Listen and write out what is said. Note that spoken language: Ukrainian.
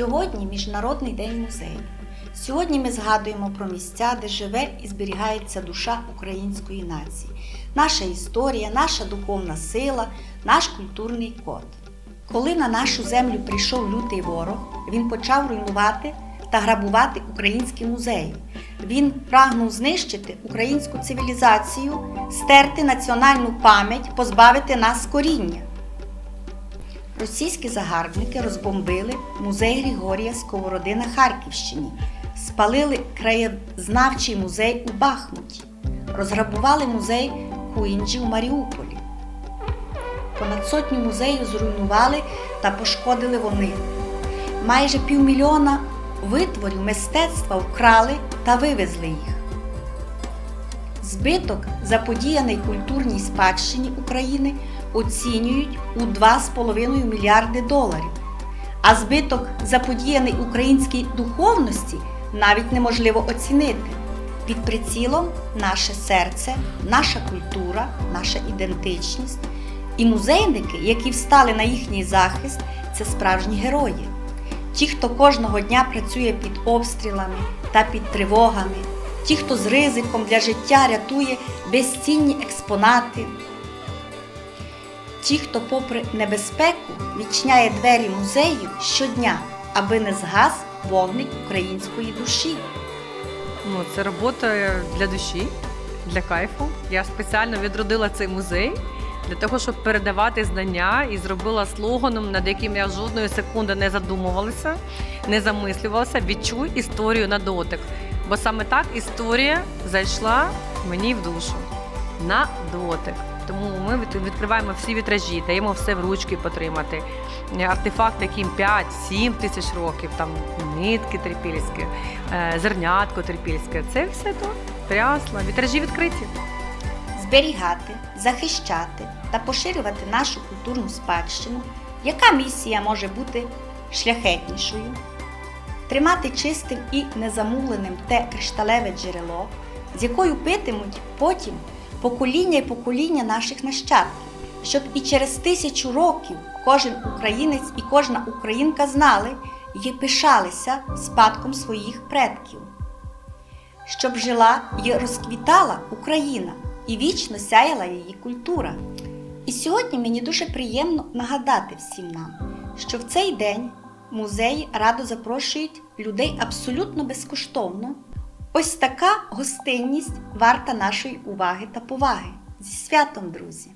Сьогодні Міжнародний день музею. Сьогодні ми згадуємо про місця, де живе і зберігається душа української нації, наша історія, наша духовна сила, наш культурний код. Коли на нашу землю прийшов лютий ворог, він почав руйнувати та грабувати українські музеї. Він прагнув знищити українську цивілізацію, стерти національну пам'ять, позбавити нас коріння. Російські загарбники розбомбили музей Григорія Сковороди на Харківщині, спалили краєзнавчий музей у Бахмуті, розграбували музей Хуінджі у Маріуполі. Понад сотню музеїв зруйнували та пошкодили вони. Майже півмільйона витворів мистецтва вкрали та вивезли їх. Збиток, заподіяний культурній спадщині України, оцінюють у 2,5 мільярди доларів. А збиток, заподіяний українській духовності, навіть неможливо оцінити. Під прицілом наше серце, наша культура, наша ідентичність. І музейники, які встали на їхній захист, це справжні герої. Ті, хто кожного дня працює під обстрілами та під тривогами, ті, хто з ризиком для життя рятує безцінні експонати, ті, хто, попри небезпеку, відчиняє двері музею щодня, аби не згас вогник української душі. Ну, це робота для душі, для кайфу. Я спеціально відродила цей музей для того, щоб передавати знання і зробила слоганом, над яким я жодної секунди не задумувалася, не замислювалася. Відчуй історію на дотик. Бо саме так історія зайшла мені в душу на дотик. Тому ми відкриваємо всі вітражі, даємо все в ручки потримати. Артефакти, яким 5-7 тисяч років, там нитки трипільські, е, зернятко трипільське. Це все тут. Трясла, вітражі відкриті. зберігати, захищати та поширювати нашу культурну спадщину, яка місія може бути шляхетнішою, тримати чистим і незамуленим те кришталеве джерело, з якою питимуть потім покоління і покоління наших нащадків, щоб і через тисячу років кожен українець і кожна українка знали і пишалися спадком своїх предків щоб жила і розквітала Україна і вічно сяяла її культура. І сьогодні мені дуже приємно нагадати всім нам, що в цей день музеї радо запрошують людей абсолютно безкоштовно. Ось така гостинність варта нашої уваги та поваги. Зі святом, друзі!